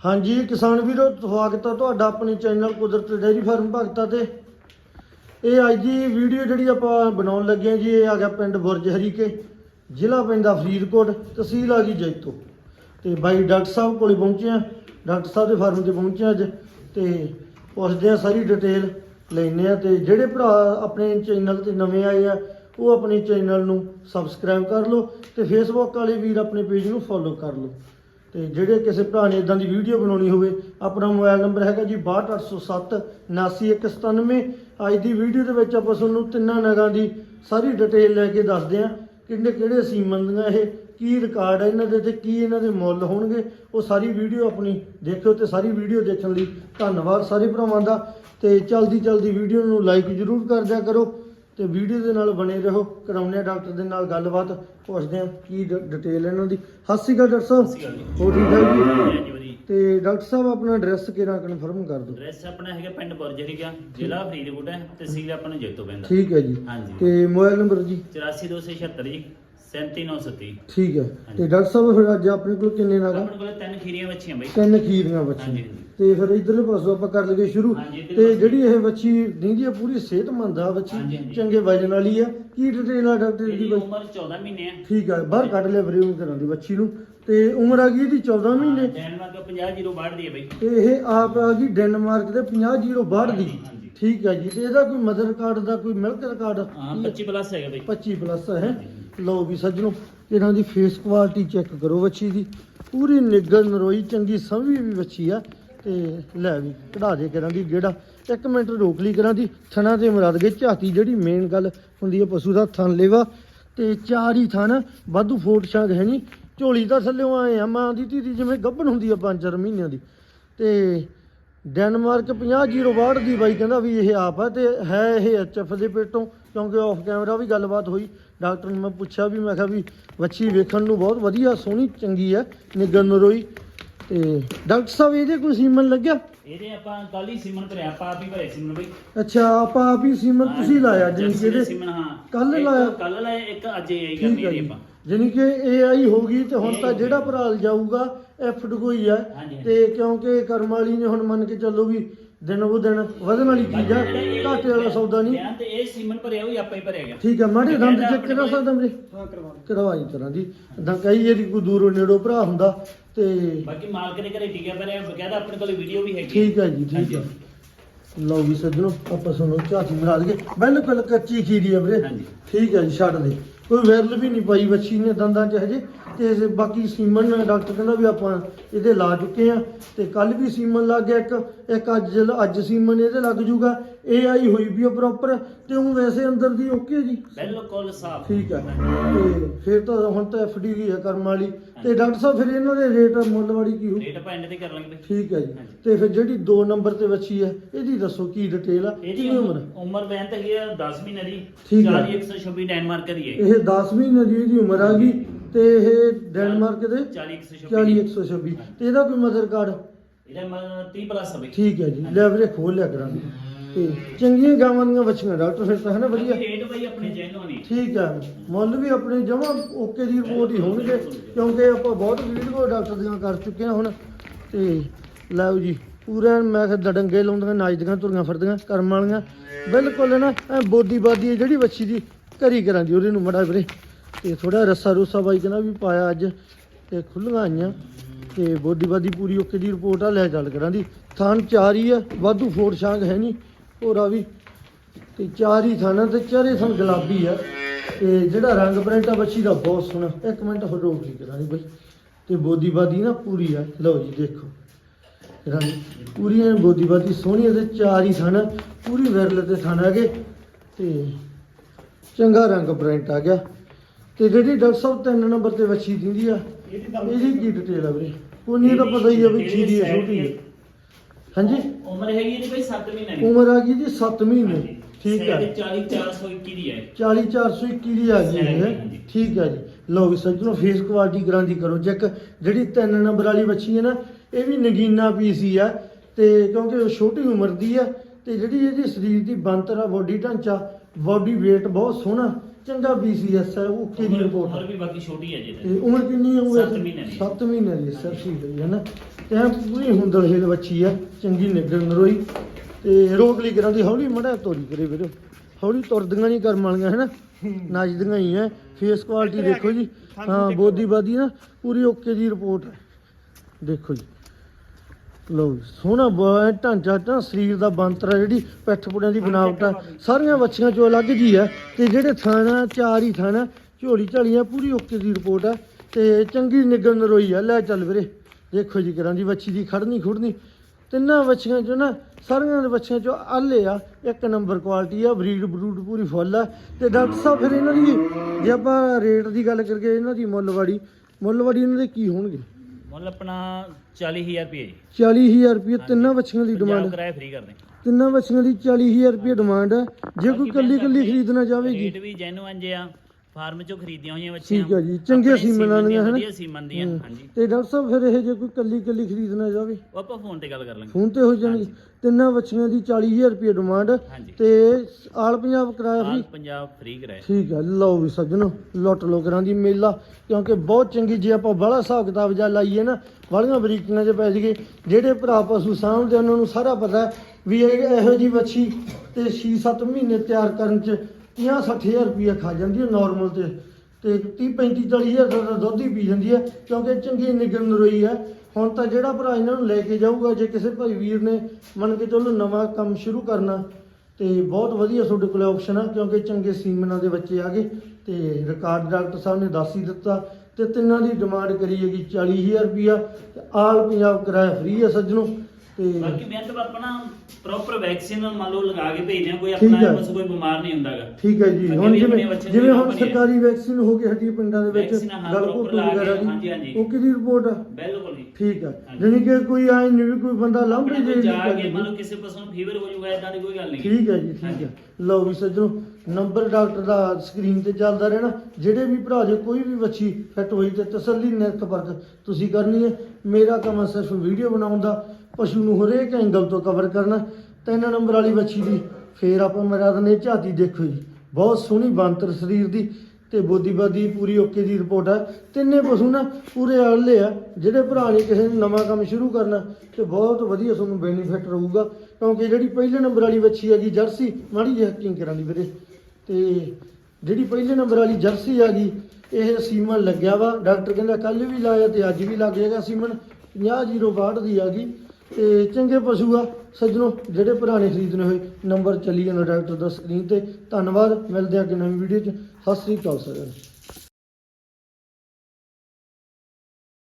ਹਾਂਜੀ, ਕਿਸਾਨ ਵੀਰੋ, ਸਵਾਗਤ ਹੈ ਤੁਹਾਡਾ ਆਪਣੇ ਚੈਨਲ ਕੁਦਰਤ ਡੇਅਰੀ ਫਾਰਮ ਭਗਤਾ ਤੇ। ਇਹ ਅੱਜ ਦੀ ਵੀਡੀਓ ਜਿਹੜੀ ਆਪਾਂ ਬਣਾਉਣ ਲੱਗੇ ਹਾਂ ਜੀ, ਇਹ ਆ ਗਿਆ ਪਿੰਡ ਬੁਰਜ ਹਰੀਕੇ, ਜ਼ਿਲ੍ਹਾ ਪੈਂਦਾ ਫਰੀਦਕੋਟ, ਤਹਿਸੀਲ ਆ ਗਈ ਜੈਤੋ। ਤੇ ਬਾਈ ਡਾਕਟਰ ਸਾਹਿਬ ਕੋਲੇ ਪਹੁੰਚੇ ਆ ਡਾਕਟਰ ਸਾਹਿਬ ਦੇ ਫਾਰਮ ਤੇ ਪਹੁੰਚੇ ਹਾਂ ਅੱਜ, ਤੇ ਪੁੱਛਦੇ ਆ ਸਾਰੀ ਡਿਟੇਲ ਲੈਣੇ ਆ ਤੇ ਜਿਹੜੇ ਭਰਾ ਆਪਣੇ ਚੈਨਲ ਤੇ ਨਵੇਂ ਆਏ ਆ, ਉਹ ਆਪਣੇ ਚੈਨਲ ਨੂੰ ਸਬਸਕ੍ਰਾਈਬ ਕਰ ਲਓ, ਤੇ ਫੇਸਬੁੱਕ ਵਾਲੇ ਵੀਰ ਆਪਣੇ ਪੇਜ ਨੂੰ ਫੋਲੋ ਕਰ ਲਓ। ਤੇ ਜਿਹੜੇ ਕਿਸੇ ਭਰਾ ਨੇ ਇਦਾਂ ਦੀ ਵੀਡੀਓ ਬਣਾਉਣੀ ਹੋਵੇ, ਆਪਣਾ ਮੋਬਾਈਲ ਨੰਬਰ ਹੈਗਾ ਜੀ 62807 79197 ਅੱਜ ਦੀ ਵੀਡੀਓ ਦੇ ਵਿੱਚ ਆਪਾਂ ਤੁਹਾਨੂੰ ਤਿੰਨਾਂ ਨਗਾਂ ਦੀ ਸਾਰੀ ਡਿਟੇਲ ਲੈ ਕੇ ਦੱਸਦੇ ਹਾਂ, ਕਿੰਨੇ ਕਿਹੜੇ ਸੀਮਨ ਦੀਆਂ ਇਹ, ਕੀ ਰਿਕਾਰਡ ਹੈ ਇਹਨਾਂ ਦੇ ਤੇ ਕੀ ਇਹਨਾਂ ਦੇ ਮੁੱਲ ਹੋਣਗੇ, ਉਹ ਸਾਰੀ ਵੀਡੀਓ ਆਪਣੀ ਦੇਖਿਓ ਤੇ ਸਾਰੀ ਵੀਡੀਓ ਦੇਖਣ ਲਈ ਧੰਨਵਾਦ ਸਾਰੇ ਭਰਾਵਾਂ ਦਾ। ਤੇ ਚਲਦੀ ਚਲਦੀ ਵੀਡੀਓ ਨੂੰ ਲਾਈਕ ਜ਼ਰੂਰ ਕਰ ਦਿਆ ਕਰੋ। ਤੇ ਵੀਡੀਓ ਦੇ ਨਾਲ ਬਣੇ ਰਹੋ। ਕਰਾਉਨੇ ਡਾਕਟਰ ਦੇ ਨਾਲ ਗੱਲਬਾਤ। ਪੁੱਛਦੇ ਆ ਕੀ ਡਿਟੇਲ ਇਹਨਾਂ ਦੀ। ਸਤਿ ਸ਼੍ਰੀ ਅਕਾਲ ਡਾਕਟਰ ਸਾਹਿਬ। ਹੋ ਠੀਕ ਠਾਕ ਜੀ? ਤੇ ਡਾਕਟਰ ਸਾਹਿਬ ਆਪਣਾ ਐਡਰੈਸ ਕਿਹੜਾ ਕਨਫਰਮ ਕਰ ਦਿਓ? ਐਡਰੈਸ ਆਪਣਾ ਹੈਗਾ ਪਿੰਡ ਬੁਰਜਰੀਗਾ ਜ਼ਿਲ੍ਹਾ ਫਰੀਦਕੋਟ ਹੈ ਤਹਿਸੀਲ ਆਪਣਾ ਜੈਤੋ ਪੈਂਦਾ ਠੀਕ ਹੈ ਜੀ। ਹਾਂਜੀ। ਤੇ ਮੋਬਾਈਲ ਨੰਬਰ ਜੀ? 84276 ਜੀ। 37937 ਠੀਕ ਹੈ। ਤੇ ਡਾਕਟਰ ਸਾਹਿਬ ਫਿਰ ਅੱਜ ਆਪਣੇ ਕੋਲ ਕਿੰਨੇ ਨਾਗਾ ਆਪਣੇ ਕੋਲ ਤਿੰਨ ਖੀਰੀਆਂ ਬੱਚੀਆਂ ਬਈ। ਤਿੰਨ ਖੀਰੀਆਂ ਬੱਚੀਆਂ। ਤੇ ਫਿਰ ਇਧਰਲੇ ਪਾਸੋਂ ਆਪਾਂ ਕਰ ਲਈਏ ਸ਼ੁਰੂ। ਤੇ। ਜਿਹੜੀ ਇਹ ਬੱਚੀ ਦਿੰਦੀ ਆ ਪੂਰੀ ਸਿਹਤਮੰਦ ਆ ਬੱਚੀ। ਚੰਗੇ ਵਜਨ ਵਾਲੀ ਆ। ਕੀ ਡਿਟੇਲ ਆ ਡਾਕਟਰ ਦੀ ਉਮਰ 14 ਮਹੀਨੇ ਹੈ ਠੀਕ ਹੈ ਬਾਹਰ ਕੱਢ ਲਿਆ ਬਰੀਮ ਕਰਾਂ ਦੀ ਬੱਚੀ ਨੂੰ। ਤੇ ਉਮਰ ਆ ਗਈ ਇਹਦੀ 14 ਮਹੀਨੇ। ਡੈਨਮਾਰਕ 50 ਜ਼ੀਰੋ ਬਾਹਰ ਦੀ ਹੈ ਬਈ। ਤੇ ਇਹ ਆਪ ਆ ਗਈ ਡੈਨਮਾਰਕ ਦੇ 5062 ਦੀ। ਹਾਂਜੀ। ਠੀਕ ਹੈ ਜੀ। ਤੇ ਇਹਦਾ ਕੋਈ ਮਦਰ ਕਾਰਡ ਦਾ ਕੋਈ ਮਿਲਕ ਰਿਕਾਰਡ ਹਾਂ 25 ਪਲੱਸ ਹੈਗਾ ਬਈ। 25 ਪਲੱਸ ਹੈ। ਲਓ ਵੀ ਸੱਜਣੋ, ਇਹਨਾਂ ਦੀ ਫੇਸ ਕੁਆਲਿਟੀ ਚੈੱਕ ਕਰੋ ਵੱਛੀ ਦੀ। ਪੂਰੀ ਨਿੱਗਰ ਨਰੋਈ, ਚੰਗੀ ਸਮਝੀ ਵੀ ਵੱਛੀ ਆ। ਤੇ ਲੈ ਵੀ, ਕਢਾ ਦੇ ਕਰਾਂ ਦੀ ਜਿਹੜਾ ਇੱਕ ਮਿੰਟ ਰੋਕ ਲਈ ਕਰਾਂ ਦੀ। ਥਣਾ ਤੇ ਮੁਰਾਦ ਗਏ। ਝਾਤੀ ਜਿਹੜੀ ਮੇਨ ਗੱਲ ਹੁੰਦੀ ਹੈ ਪਸ਼ੂ ਦਾ ਥਣ ਲੇਵਾ। ਤੇ ਚਾਰ ਹੀ ਥਣ, ਵਾਧੂ ਫੋਟ ਛਾਗ ਹੈ ਨਹੀਂ। ਝੋਲੀ ਤਾਂ ਥੱਲਿਓਂ ਆਏ ਆ, ਮਾਂ ਦੀ ਧੀ ਦੀ ਜਿਵੇਂ ਗੱਭਣ ਹੁੰਦੀ ਆ ਪੰਜ ਚਾਰ ਮਹੀਨਿਆਂ ਦੀ। ਤੇ ਡੈਨਮਾਰਕ 50 ਦੀ ਬਾਈ ਕਹਿੰਦਾ ਵੀ ਇਹ ਆਪ ਹੈ ਤੇ ਹੈ ਇਹ ਐਚਐਫ ਦੇ ਪੇਟੋਂ। ਕਿਉਂਕਿ ਆਫ ਕੈਮਰਾ ਵੀ ਗੱਲਬਾਤ ਹੋਈ। ਡਾਕਟਰ ਨੂੰ ਮੈਂ ਪੁੱਛਿਆ ਵੀ ਮੈਂ ਕਿਹਾ ਵੀ ਵੱਛੀ ਵੇਖਣ ਨੂੰ ਬਹੁਤ ਵਧੀਆ ਸੋਹਣੀ ਚੰਗੀ ਹੈ ਨਿੱਗਰ ਨਰੋਈ ਤੇ ਡਾਕਟਰ ਸਾਹਿਬ ਇਹਦੇ ਕੋਈ ਸੀਮਨ ਲੱਗਿਆ? ਇਹਦੇ ਆਪਾਂ ਕੱਲ ਹੀ ਸਿਮਨ ਭਰਿਆ ਆਪਾਂ ਆਪ ਹੀ ਭਰੇ ਸਿਮਨ ਬਈ। ਅੱਛਾ ਆਪਾਂ ਆਪ ਹੀ ਸੀਮਨ ਤੁਸੀਂ ਲਾਇਆ ਜਾਨੀ ਕਿ ਇਹਦੇ ਸਿਮਨ ਹਾਂ। ਇੱਕ ਲਾਇਆ? ਕੱਲ ਲਾਇਆ ਇੱਕ ਅੱਜ ਆਈ ਠੀਕ ਕਰਨੀ ਹੈ ਜੀ। ਆਪਾਂ। ਜਾਨੀ ਕਿ ਏਆਈ ਹੋ ਗਈ ਤੇ ਹੁਣ ਤਾਂ ਜਿਹੜਾ। ਭਰਾ ਜਾਊਗਾ ਐਫ ਡਗੋਈ ਹੈ ਹਾਂਜੀ, ਤੇ ਕਿਉਂਕਿ ਕਰਮ ਵਾਲੀ ਨੇ ਹੁਣ ਮੰਨ ਕੇ ਚੱਲੋ ਵੀ ਦਿਨ ਉਹ ਦਿਨ ਵਧਣ ਵਾਲੀ ਚੀਜ਼ ਆ ਘਾਟੇ ਵਾਲਾ ਸੌਦਾ ਨਹੀਂ। ਬਿਆਨ ਤੇ ਇਹ ਸਿਮਨ ਭਰਿਆ ਉਹ ਆਪਾਂ ਹੀ ਭਰਿਆ ਗਿਆ। ਠੀਕ ਹੈ ਮਾੜੇ ਇਹ ਦੰਦ ਚੈੱਕ ਕਰਾ ਸਕਦਾ ਮੇਰੇ ਕਰਵਾਈ ਤਰ੍ਹਾਂ ਦੀ। ਤਾਂ ਕਈ ਜਿਹੜੀ ਕੋਈ ਦੂਰੋਂ ਨੇੜੋਂ ਭਰਾ ਹੁੰਦਾ ਤੇ ਬਾਕੀ ਮਾਲਕ ਦੇ ਘਰੇ ਟਿਕਿਆ ਭਰਿਆ ਬਕਾਇਦਾ ਆਪਣੇ ਕੋਲ ਵੀਡੀਓ ਵੀ ਹੈਗੀ ਠੀਕ ਹੈ ਜੀ ਠੀਕ ਹੈ ਲਓ ਵੀ ਸੱਜਣੋ ਆਪਾਂ ਸੁਣੋ ਝਾਤੀ ਬਣਾ ਲਈਏ। ਬਿਲਕੁਲ ਕੱਚੀ ਖੀਰੀ ਹੈ ਵੀਰੇ। ਹਾਂਜੀ। ਠੀਕ ਹੈ ਜੀ ਛੱਡ ਦੇ। ਕੋਈ ਵਿਰਲ ਵੀ ਨਹੀਂ ਪਾਈ ਵੱਛੀ ਨੇ ਦੰਦਾਂ 'ਚ ਹਜੇ। ਤੇ ਬਾਕੀ ਸੀਮਨ ਡਾਕਟਰ ਕਹਿੰਦਾ ਵੀ ਆਪਾਂ ਇਹਦੇ ਲਾ ਚੁੱਕੇ ਆ। ਤੇ ਕੱਲ ਵੀ ਸੀਮਨ ਲੱਗ ਗਿਆ ਇੱਕ। ਇੱਕ ਅੱਜ ਅੱਜ ਸੀਮਨ ਇਹਦੇ ਲੱਗ ਜੂਗਾ। ਇਹ ਆਈ ਹੋਈ ਵੀ ਪ੍ਰੋਪਰ ਤੇ ਉਹ ਵੈਸੇ ਅੰਦਰ ਦੀ ਓਕੇ ਜੀ। ਬਿਲਕੁਲ ਸਾਫ਼। ਠੀਕ ਹੈ ਤੇ ਫਿਰ ਤਾਂ ਹੁਣ ਤਾਂ ਐਫਡੀ ਦੀ ਹੈ ਕਰਮ ਵਾਲੀ। ਤੇ ਡਾਕਟਰ ਸਾਹਿਬ ਫਿਰ ਇਹਨਾਂ ਦੇ ਰੇਟ ਮੁੱਲ ਵਾਲੀ ਕੀ ਹੋ ਰੇਟ ਆਪਾਂ ਐਂਡ ਤੇ ਕਰ ਲਾਂਗੇ ਠੀਕ ਹੈ ਜੀ। ਤੇ ਫਿਰ ਜਿਹੜੀ 2 ਨੰਬਰ ਤੇ ਬੱਚੀ ਹੈ ਇਹਦੀ ਦੱਸੋ ਕੀ ਡਿਟੇਲ ਆ? ਇਹਦੀ ਉਮਰ? ਉਮਰ ਬੈਨ ਤੇ ਹੈ 10 ਮਹੀਨੇ ਦੀ। ਠੀਕ ਹੈ। 4126 ਡੈਨਮਾਰਕ ਦੀ ਹੈ ਇਹ 10 ਮਹੀਨੇ ਦੀ ਇਹਦੀ ਉਮਰ ਆ ਗਈ। ਤੇ ਇਹ ਡੈਨਮਾਰਕ ਦੇ? 4126 40126 ਤੇ ਇਹਦਾ ਕੋਈ ਮਦਰ ਕਾਰਡ ਇਹਦਾ ਮ- 30 ਪਲੱਸ ਹੈ ਬਈ। ਠੀਕ ਹੈ ਜੀ। ਲੈ ਵੀਰੇ ਖੋਲ ਲਿਆ ਕਰਾਂਗੇ। ਤੇ ਚੰਗੀਆਂ ਗਾਵਾਂ ਦੀਆਂ ਬੱਚੀਆਂ ਡਾਕਟਰ ਫਿਰ ਤਾਂ ਹੈ ਨਾ ਵਧੀਆ। ਰੇਟ ਬਈ ਆਪਣੇ ਜੈਨੋ ਨਹੀਂ ਠੀਕ ਹੈ ਮੁੱਲ ਵੀ ਆਪਣੇ ਜਮਾ ਓਕੇ ਦੀ ਰਿਪੋਰਟ ਹੀ ਹੋਣਗੇ ਕਿਉਂਕਿ ਆਪਾਂ ਬਹੁਤ ਵੀਡੀਓ ਡਾਕਟਰ ਦੀਆਂ ਕਰ ਚੁੱਕੇ ਹਾਂ ਹੁਣ। ਤੇ ਲਓ ਜੀ ਪੂਰਾ ਮੈਂ ਕਿਹਾ ਦੜੰਗੇ ਲਾਉਂਦੀਆਂ ਨਾਚਦੀਆਂ ਤੁਰੀਆਂ ਫਿਰਦੀਆਂ ਕਰਮ ਵਾਲੀਆਂ। ਬਿਲਕੁਲ ਨਾ ਐ ਬੋਦੀ ਬਾਦੀ ਜਿਹੜੀ ਬੱਚੀ ਦੀ ਕਰਾਂ ਦੀ ਉਹਦੇ ਨੂੰ ਮੜਾ ਵੀਰੇ। ਤੇ ਥੋੜਾ ਰੱਸਾ ਰੁੱਸਾ ਬਾਈ ਕਹਿੰਦਾ ਵੀ ਪਾਇਆ ਅੱਜ ਤੇ ਖੁੱਲੀਆਂ ਆਈਆਂ। ਤੇ ਬੋਦੀ ਬਾਦੀ ਪੂਰੀ ਓਕੇ ਦੀ ਰਿਪੋਰਟ ਆ ਲੈ ਚੱਲ ਕਰਾਂ ਦੀ ਥਾਨ ਚਾਰ ਹੀ ਆ ਵਾਧੂ ਫੋੜ ਛਾਂਗ ਹੈ ਨਹੀਂ। ਹੋਰਾ ਵੀ। ਤੇ ਚਾਰ ਹੀ ਥਾਣਾ ਤੇ ਚਾਰੇ ਥਣ ਗੁਲਾਬੀ ਆ। ਤੇ ਜਿਹੜਾ ਰੰਗ ਪ੍ਰਿੰਟ ਆ ਬੱਚੀ ਦਾ ਬਹੁਤ ਸੋਹਣਾ। ਇੱਕ ਮਿੰਟ ਹੋਰ ਰੋਕ ਲਈ ਕਰਾਂਗੇ ਬਈ। ਤੇ ਬੋਦੀ ਬਾਦੀ ਨਾ ਪੂਰੀ ਆ। ਲਓ ਜੀ, ਦੇਖੋ। ਰੰਗ ਪੂਰੀ ਐਨ ਬੋਦੀ ਬਾਦੀ ਸੋਹਣੀ ਆ ਤੇ ਚਾਰ ਹੀ ਥਣ। ਪੂਰੀ ਵਿਰਲ ਤੇ ਥਣ ਹੈਗੇ। ਤੇ ਚੰਗਾ ਰੰਗ ਪ੍ਰਿੰਟ ਆ ਗਿਆ। ਤੇ ਜਿਹੜੀ ਡਾਕਟਰ ਸਾਹਿਬ ਤਿੰਨ ਨੰਬਰ ਤੇ ਵੱਛੀ ਦਿੰਦੀ ਆ, ਇਹਦੀ ਕੀ ਡਿਟੇਲ ਆ ਵੀਰੇ ਨਹੀਂ ਤਾਂ ਪਤਾ ਹੀ ਆ ਵੀ ਚੀਰੀ ਹੈ ਛੋਟੀ ਹੈ ਹਾਂਜੀ। ਉਮਰ ਹੈਗੀ ਇਹਦੀ ਬਈ 7 ਮਹੀਨੇ ਦੀ। ਉਮਰ ਆ ਗਈ ਜੀ 7 ਮਹੀਨੇ। ਠੀਕ ਹੈ 40421 ਦੀ ਹੈ। 40421 ਦੀ ਆ ਗਈ ਹੈ। ਹਾਂਜੀ। ਠੀਕ ਹੈ ਜੀ। ਲਓ ਵੀ ਸੱਜਣੋ ਫੇਸ ਕੁਆਲਿਟੀ ਕਰਾਂਦੀ ਕਰੋ। ਚੈੱਕ ਜਿਹੜੀ 3 ਨੰਬਰ ਵਾਲੀ ਬੱਚੀ ਹੈ ਨਾ ਇਹ ਵੀ ਨਗੀਨਾ ਪੀਸੀ ਆ। ਤੇ ਕਿਉਂਕਿ ਉਹ ਛੋਟੀ ਉਮਰ ਦੀ ਆ ਤੇ ਜਿਹੜੀ ਇਹਦੀ ਸਰੀਰ ਦੀ ਬੰਤਰ ਆ ਬੋਡੀ ਢਾਂਚਾ ਬੋਡੀ weight ਬਹੁਤ ਸੋਹਣਾ। ਚੰਗਾ ਬੀਸੀਐਸ ਹੈ ਓਕੇ ਦੀ ਰਿਪੋਰਟ ਉਮਰ ਵੀ ਬਾਕੀ ਛੋਟੀ ਹੈ ਜੀ ਤੇ ਉਮਰ ਕਿੰਨੀ ਹੈ ਉਹ ਸੱਤ ਮਹੀਨੇ ਦੀ। 7 ਮਹੀਨੇ ਦੀ ਸਰ ਠੀਕ ਹੈ ਜੀ, ਹੈ ਨਾ? ਤੇ ਐਂ ਪੂਰੀ ਹੁੰਦਲ ਹਿਲ ਬੱਚੀ ਆ ਚੰਗੀ ਨਿਗਰ ਨਰੋਈ। ਤੇ ਰੋਕ ਲਈ ਕਰਾਂ ਦੀ ਹੌਲੀ ਮੜਾ ਤੋਰੀ ਕਰੇ ਵੀਰੋ। ਹੌਲੀ ਤੁਰਦੀਆਂ ਨਹੀਂ ਕਰਮ ਵਾਲੀਆਂ ਹੈ ਨਾ? ਨੱਚਦੀਆਂ ਹੀ ਐ ਫੇਸ ਕੁਆਲਿਟੀ ਦੇਖੋ ਜੀ। ਹਾਂ ਬੋਦੀ ਬਾਦੀ ਨਾ ਪੂਰੀ ਓਕੇ ਦੀ ਰਿਪੋਰਟ ਹੈ। ਦੇਖੋ ਜੀ। ਲਓ ਜੀ, ਸੋਹਣਾ ਬ- ਢਾਂਚਾ ਤਾਂ ਸਰੀਰ ਦਾ ਬਣਤਰ ਆ ਜਿਹੜੀ ਪਿੱਠ ਪੁੜਿਆਂ ਦੀ ਬਣਾਵਟ ਆ ਸਾਰੀਆਂ ਵੱਛੀਆਂ ਚੋਂ ਅਲੱਗ ਜੀ ਆ ਤੇ ਜਿਹੜੇ ਥਾਣਾ ਚਾਰ ਹੀ ਥਾਣਾ ਝੋਲੀ ਝਾਲੀਆਂ ਪੂਰੀ ਓਕੇ ਦੀ ਰਿਪੋਰਟ ਆ ਤੇ ਚੰਗੀ ਨਿਗਰ ਨਰੋਈ ਆ ਲੈ ਚੱਲ ਵੀਰੇ ਦੇਖੋ ਜੀ ਕਰਾਂ ਦੀ ਵੱਛੀ ਦੀ ਖੜਨੀ ਖੁੜਨੀ। ਤਿੰਨਾਂ ਵੱਛੀਆਂ ਚੋਂ ਨਾ ਸਾਰੀਆਂ ਦੇ ਵੱਛੀਆਂ ਚੋਂ ਆਲੇ ਆ ਇੱਕ ਨੰਬਰ ਕੁਆਲਿਟੀ ਆ ਬਰੀਡ ਬਰੂਡ ਪੂਰੀ ਫੁੱਲ ਆ। ਤੇ ਡਾਕਟਰ ਸਾਹਿਬ ਫਿਰ ਇਹਨਾਂ ਦੀ ਜੇ ਆਪਾਂ ਰੇਟ ਦੀ ਗੱਲ ਕਰੀਏ ਇਹਨਾਂ ਦੀ ਮੁੱਲਵਾੜੀ ਮੁੱਲਵਾੜੀ ਇਹਨਾਂ ਦੇ ਕੀ ਹੋਣਗੇ? ਮੁੱਲ ਆਪਣਾ 40000 ਰੁਪਏ ਜੀ। 40000 ਰੁਪਏ ਤਿੰਨਾਂ ਬੱਚੀਆਂ ਦੀ ਡਿਮਾਂਡ ਕਿਰਾਇਆ ਫ੍ਰੀ ਕਰਦੇ। ਤਿੰਨਾਂ ਬੱਚੀਆਂ ਦੀ 40000 ਰੁਪਏ ਡਿਮਾਂਡ ਹੈ। ਜੇ ਕੋਈ ਕੱਲੀ ਕੱਲੀ ਖਰੀਦਣਾ ਚਾਹੇਗੀ ਰੇਟ ਵੀ ਜੈਨੂਅਨ ਜੇ ਆ ਫਾਰਮ ਚੋਂ ਖਰੀਦੀਆਂ ਹੋਈਆਂ ਠੀਕ ਹੈ ਜੀ, ਚੰਗੇ ਆਪਣੇ ਸੀਮਨ ਵਾਲੀਆਂ, ਦੀਆਂ, ਹੈ ਨਾ? ਵਧੀਆ ਸੀਮਨ ਦੀਆਂ ਹੂੰ। ਹਾਂਜੀ। ਤੇ ਡਾਕਟਰ ਸਾਹਿਬ ਫਿਰ ਇਹ ਜੇ ਕੋਈ ਕੱਲੀ ਕੱਲੀ ਖਰੀਦਣਾ ਚਾਹਵੇ? ਉਹ ਆਪਾਂ ਫੋਨ ਤੇ ਗੱਲ ਕਰ ਲਾਂਗੇ। ਫੋਨ ਤੇ ਹੋ ਜਾਣਗੇ ਤਿੰਨਾਂ ਬੱਚੀਆਂ ਦੀ 40000 ਰੁਪਏ ਡਿਮਾਂਡ। ਹਾਂਜੀ। ਤੇ ਆਲ ਪੰਜਾਬ ਕਿਰਾਇਆ ਆਲ ਫ੍ਰੀ ਪੰਜਾਬ ਫ੍ਰੀ ਕਿਰਾਇਆ। ਠੀਕ ਹੈ ਲਓ ਵੀ ਸੱਜਣੋ ਲੁੱਟ ਲੋ ਕਰਾਂ ਦੀ ਮੇਲਾ ਕਿਉਂਕਿ ਬਹੁਤ ਚੰਗੀ ਜੇ ਆਪਾਂ ਬੜਾ ਹਿਸਾਬ ਕਿਤਾਬ ਜਾਂ ਲਾਈਏ ਨਾ ਵਾਲੀਆਂ ਬਰੀਕੀਆਂ 'ਚ ਪੈ ਜਗੇ ਜਿਹੜੇ ਭਰਾ ਪਸ਼ੂ ਸਾਂਭਦੇ ਉਹਨਾਂ ਨੂੰ ਸਾਰਾ ਪਤਾ ਹੈ ਵੀ ਇਹ ਇਹੋ ਜੀ ਵੱਛੀ ਤੇ 6-7 ਮਹੀਨੇ ਤਿਆਰ ਕਰਨ 'ਚ 50-60000 ਰੁਪਏ ਖਾ ਜਾਂਦੀ ਹੈ ਨਾਰਮਲ ਤੇ। ਤੇ 30-35-40000 ਦਾ ਤਾਂ ਦੁੱਧ ਹੀ ਪੀ ਜਾਂਦੀ ਹੈ, ਕਿਉਂਕਿ ਚੰਗੀ ਨਿਗਰ ਨਰੋਈ ਹੈ। ਹੁਣ ਤਾਂ ਜਿਹੜਾ ਭਰਾ ਇਹਨਾਂ ਨੂੰ ਲੈ ਕੇ ਜਾਊਗਾ, ਜੇ ਕਿਸੇ ਭਾਈ ਵੀਰ ਨੇ ਮੰਨ ਕੇ ਚੱਲੋ ਨਵਾਂ ਕੰਮ ਸ਼ੁਰੂ ਕਰਨਾ, ਤੇ ਬਹੁਤ ਵਧੀਆ ਤੁਹਾਡੇ ਕੋਲ ਆਪਸ਼ਨ ਆ, ਕਿਉਂਕਿ ਚੰਗੇ ਸੀਮਨਾਂ ਦੇ ਬੱਚੇ ਆ ਗਏ। ਤੇ ਰਿਕਾਰਡ ਡਾਕਟਰ ਸਾਹਿਬ ਨੇ ਦੱਸ ਹੀ ਦਿੱਤਾ, ਤੇ ਤਿੰਨਾਂ ਦੀ ਡਿਮਾਂਡ ਕਰੀ ਹੈਗੀ 40000 ਰੁਪਿਆ ਤੇ ਆਲ ਪੰਜਾਬ ਕਿਰਾਇਆ ਫ੍ਰੀ ਆ ਸੱਜਣੋ। ਬਾਕੀ ਮਿਹਨਤ ਆਪਾਂ ਆਪਣਾ ਪ੍ਰੋਪਰ ਵੈਕਸੀਨ ਮੰਨ ਲਓ ਲਗਾ ਕੇ ਭੇਜਦੇ ਹਾਂ ਕੋਈ ਠੀਕ ਆਪਣਾ ਹੈ। ਬਸ ਕੋਈ ਬਿਮਾਰ ਨਹੀਂ ਹੁੰਦਾਗਾ ਠੀਕ ਹੈ ਜੀ। ਅੱਗੇ ਹੁਣ ਵੀ ਆਪਣੇ ਜਿਵੇਂ ਬੱਚੇ ਜਿਵੇਂ ਹੁਣ। ਸਰਕਾਰੀ ਵੈਕਸੀਨ ਹੋ ਗਈ ਹੱਡੀ ਪਿੰਡਾਂ ਦੇ ਵਿੱਚ Vaccine, ਹਾਂ, ਗਲਘੋਟੂ proper ਲਾ ਕੇ, ਵਗੈਰਾ ਹਾਂਜੀ, ਦੀ। ਉਹ ਕਿਹਦੀ ਰਿਪੋਰਟ ਆ? ਬਿਲਕੁਲ ਜੀ। ਠੀਕ ਹੈ। ਹਾਂਜੀ। ਜਾਣੀ ਕਿ ਕੋਈ ਆਏ ਨਹੀਂ ਵੀ ਕੋਈ ਬੰਦਾ ਲਾਂਭੇ ਆਪਣੇ ਜੇ ਕੋਲ ਜਾ ਕੇ ਮੰਨ ਲਓ ਕਿਸੇ ਪਰਸਨ ਨੂੰ ਫੀਵਰ ਹੋ ਜਾਊਗਾ ਇਦਾਂ ਦੀ ਕੋਈ ਗੱਲ ਨਹੀਂ ਠੀਕ ਹੈ ਜੀ ਠੀਕ ਹੈ। ਲਓ ਵੀ ਸੱਜਣੋ ਨੰਬਰ ਡਾਕਟਰ ਦਾ ਸਕਰੀਨ ਤੇ ਚੱਲਦਾ ਰਹਿਣਾ। ਜਿਹੜੇ ਵੀ ਭਰਾ ਜੇ ਕੋਈ ਵੀ ਵੱਛੀ ਫਿੱਟ ਹੋਈ ਤੇ ਤਸੱਲੀ ਨਿਰਖ ਪਰਖ ਤੁਸੀਂ ਕਰਨੀ ਹੈ। ਮੇਰਾ ਕੰਮ ਸਿਰਫ ਵੀਡੀਓ ਬਣਾਉਣ ਦਾ। ਪਸ਼ੂ ਨੂੰ ਹਰੇਕ ਐਂਗਲ ਤੋਂ ਕਵਰ ਕਰਨਾ, ਤਿੰਨ ਨੰਬਰ ਵਾਲੀ ਵੱਛੀ ਦੀ, ਫੇਰ ਆਪਾਂ ਮੇਰਾ ਦਨੇ ਝਾਤੀ ਦੇਖੋ ਜੀ। ਬਹੁਤ ਸੋਹਣੀ ਬੰਤਰ ਸਰੀਰ ਦੀ ਤੇ ਬੋਦੀਬਾਦੀ ਪੂਰੀ ਓਕੇ ਦੀ ਰਿਪੋਰਟ ਹੈ ਤਿੰਨੇ ਪਸ਼ੂ ਨਾ ਪੂਰੇ ਆਲੇ ਆ, ਜਿਹੜੇ ਭਰਾ ਨੇ ਕਿਸੇ ਨੂੰ ਨਵਾਂ ਕੰਮ ਸ਼ੁਰੂ ਕਰਨਾ ਤੇ ਬਹੁਤ ਵਧੀਆ ਤੁਹਾਨੂੰ ਬੈਨੀਫਿਟ ਰਹੂਗਾ, ਕਿਉਂਕਿ ਜਿਹੜੀ ਪਹਿਲੇ ਨੰਬਰ ਵਾਲੀ ਵੱਛੀ ਹੈਗੀ ਜਰਸੀ, ਮਾੜੀ ਜਿਹੀ ਹੱਕਿੰਗ ਕਰਾਂ ਦੀ ਵੀਰੇ। ਤੇ ਜਿਹੜੀ ਪਹਿਲੇ ਨੰਬਰ ਵਾਲੀ ਜਰਸੀ ਆ ਗਈ ਇਹ ਸੀਮਨ ਲੱਗਿਆ ਵਾ। ਡਾਕਟਰ ਕਹਿੰਦਾ ਕੱਲ ਵੀ ਲਾਇਆ ਤੇ ਅੱਜ ਵੀ ਲੱਗ ਜਾਏਗਾ ਸੀਮਨ। 5062 ਦੀ ਆ ਗਈ ਤੇ ਚੰਗੇ ਪਸ਼ੂ ਆ। ਸੱਜਣੋ, ਜਿਹੜੇ ਪੁਰਾਣੇ ਖਰੀਦਣੇ ਹੋਏ, ਨੰਬਰ ਚੱਲੀ ਜਾਂਦਾ ਡਾਕਟਰ ਦਾ ਸਕਰੀਨ ਤੇ। ਧੰਨਵਾਦ, ਮਿਲਦੇ ਆ ਕਿ ਨਵੀਂ ਵੀਡੀਓ 'ਚ। ਸਤਿ ਸ੍ਰੀ ਅਕਾਲ ਸਾਰਿਆਂ ਨੂੰ।